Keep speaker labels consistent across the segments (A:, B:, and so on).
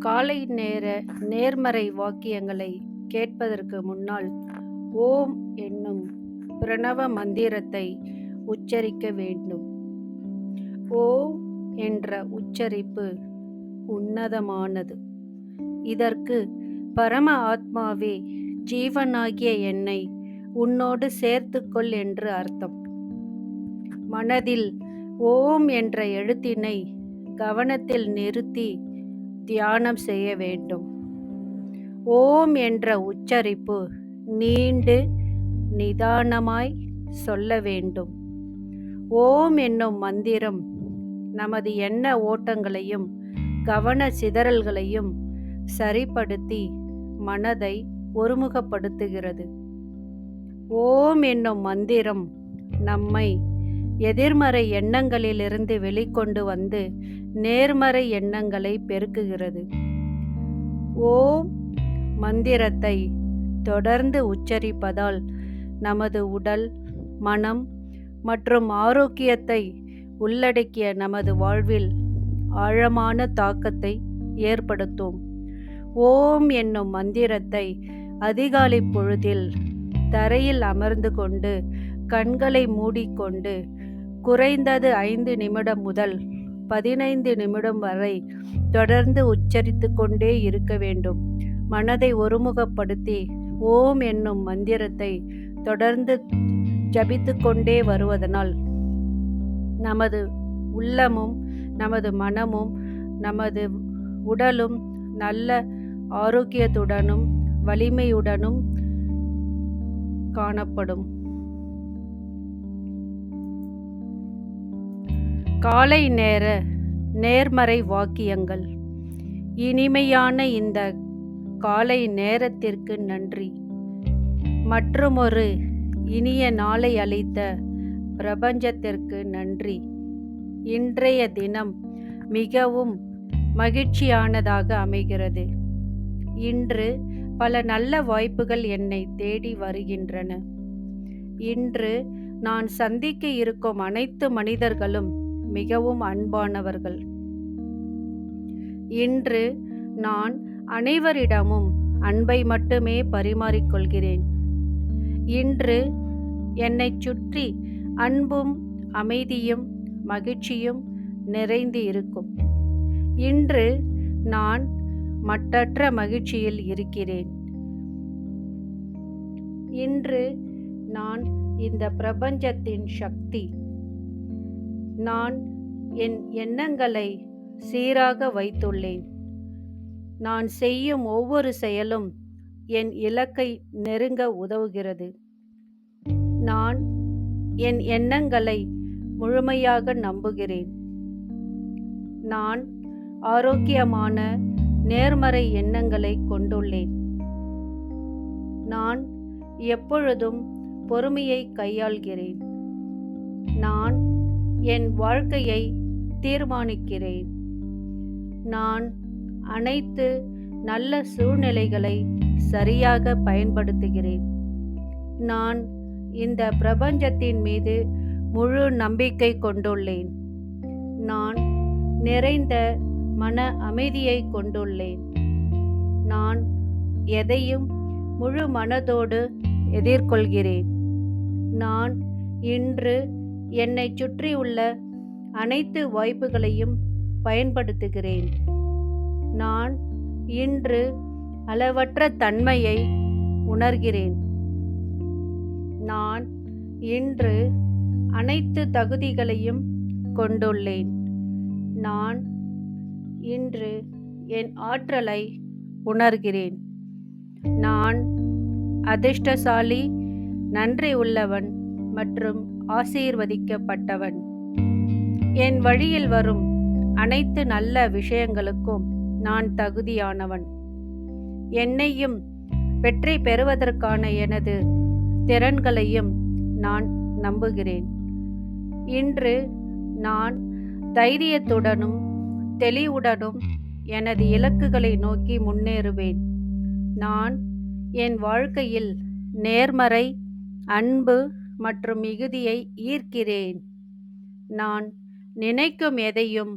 A: காலை நேர நேர்மறை வாக்கியங்களை கேட்பதற்கு முன்னால் ஓம் என்னும் பிரணவ மந்திரத்தை உச்சரிக்க வேண்டும். ஓம் என்ற உச்சரிப்பு உன்னதமானது. இதற்கு பரம ஆத்மாவே ஜீவனாகிய என்னை உன்னோடு சேர்த்துக்கொள் என்று அர்த்தம். மனதில் ஓம் என்ற எழுத்தினை கவனத்தில் நிறுத்தி தியானம் செய்ய வேண்டும். ஓம் என்ற உச்சரிப்பு நீண்டு நிதானமாய் சொல்ல வேண்டும். ஓம் என்னும் மந்திரம் நமது எண்ண ஓட்டங்களையும் கவன சிதறல்களையும் சரிப்படுத்தி மனதை ஒருமுகப்படுத்துகிறது. ஓம் என்னும் மந்திரம் நம்மை எதிர்மறை எண்ணங்களிலிருந்து வெளிக்கொண்டு வந்து நேர்மறை எண்ணங்களை பெருக்குகிறது. ஓம் மந்திரத்தை தொடர்ந்து உச்சரிப்பதால் நமது உடல் மனம் மற்றும் ஆரோக்கியத்தை உள்ளடக்கிய நமது வாழ்வில் ஆழமான தாக்கத்தை ஏற்படுத்தும். ஓம் என்னும் மந்திரத்தை அதிகாலை பொழுதில் தரையில் அமர்ந்து கொண்டு கண்களை மூடிக்கொண்டு குறைந்தது ஐந்து நிமிடம் முதல் பதினைந்து நிமிடம் வரை தொடர்ந்து உச்சரித்து கொண்டே இருக்க வேண்டும். மனதை ஒருமுகப்படுத்தி ஓம் என்னும் மந்திரத்தை தொடர்ந்து ஜபித்து கொண்டே வருவதனால் நமது உள்ளமும் நமது மனமும் நமது உடலும் நல்ல ஆரோக்கியத்துடனும் வலிமையுடனும் காணப்படும். காலை நேர நேர்மறை வாக்கியங்கள். இனிமையான இந்த காலை நேரத்திற்கு நன்றி. மற்றுமொரு இனிய நாளை அளித்த பிரபஞ்சத்திற்கு நன்றி. இன்றைய தினம் மிகவும் மகிழ்ச்சியானதாக அமைகிறது. இன்று பல நல்ல வாய்ப்புகள் என்னை தேடி வருகின்றன. இன்று நான் சந்திக்க இருக்கும் அனைத்து மனிதர்களும் மிகவும் அன்பானவர்கள். இன்று நான் அனைவரிடமும் அன்பை மட்டுமே பரிமாறிக்கொள்கிறேன். இன்று என்னைச் சுற்றி அன்பும் அமைதியும் மகிழ்ச்சியும் நிறைந்து இருக்கும். இன்று நான் மட்டற்ற மகிழ்ச்சியில் இருக்கிறேன். இன்று நான் இந்த பிரபஞ்சத்தின் சக்தி நான் என் எண்ணங்களை சீராக வைத்துள்ளேன். நான் செய்யும் ஒவ்வொரு செயலும் என் இலக்கை நெருங்க உதவுகிறது. நான் என் எண்ணங்களை முழுமையாக நம்புகிறேன். நான் ஆரோக்கியமான நேர்மறை எண்ணங்களை கொண்டுள்ளேன். நான் எப்பொழுதும் பொறுமையை கையாள்கிறேன். நான் என் வாழ்க்கையை தீர்மானிக்கிறேன். நான் அனைத்து நல்ல சூழ்நிலைகளை சரியாக பயன்படுத்துகிறேன். நான் இந்த பிரபஞ்சத்தின் மீது முழு நம்பிக்கை கொண்டுள்ளேன். நான் நிறைந்த மன அமைதியை கொண்டுள்ளேன். நான் எதையும் முழு மனதோடு எதிர்கொள்கிறேன். நான் இன்று என்னை சுற்றியுள்ள அனைத்து வாய்ப்புகளையும் பயன்படுத்துகிறேன். நான் இன்று அளவற்ற தன்மையை உணர்கிறேன். நான் இன்று அனைத்து தகுதிகளையும் கொண்டுள்ளேன். நான் இன்று என் ஆற்றலை உணர்கிறேன். நான் அதிர்ஷ்டசாலி நன்றி உள்ளவன் மற்றும் ஆசீர்வதிக்கப்பட்டவன். என் வழியில் வரும் அனைத்து நல்ல விஷயங்களுக்கும் நான் தகுதியானவன். என்னையும் வெற்றி பெறுவதற்கான எனது திறன்களையும் நான் நம்புகிறேன். இன்று நான் தைரியத்துடனும் தெளிவுடனும் எனது இலக்குகளை நோக்கி முன்னேறுவேன். நான் என் வாழ்க்கையில் நேர்மறை அன்பு மற்றும் மிகுதியை ஈர்க்கிறேன். நான் நினைக்கும் எதையும்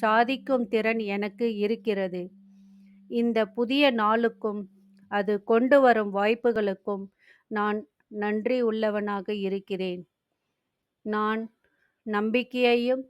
A: சாதிக்கும் திறன் எனக்கு இருக்கிறது. இந்த புதிய நாளுக்கும் அது கொண்டு வரும் வாய்ப்புகளுக்கும் நான் நன்றி உள்ளவனாக இருக்கிறேன். நான் நம்பிக்கையையும்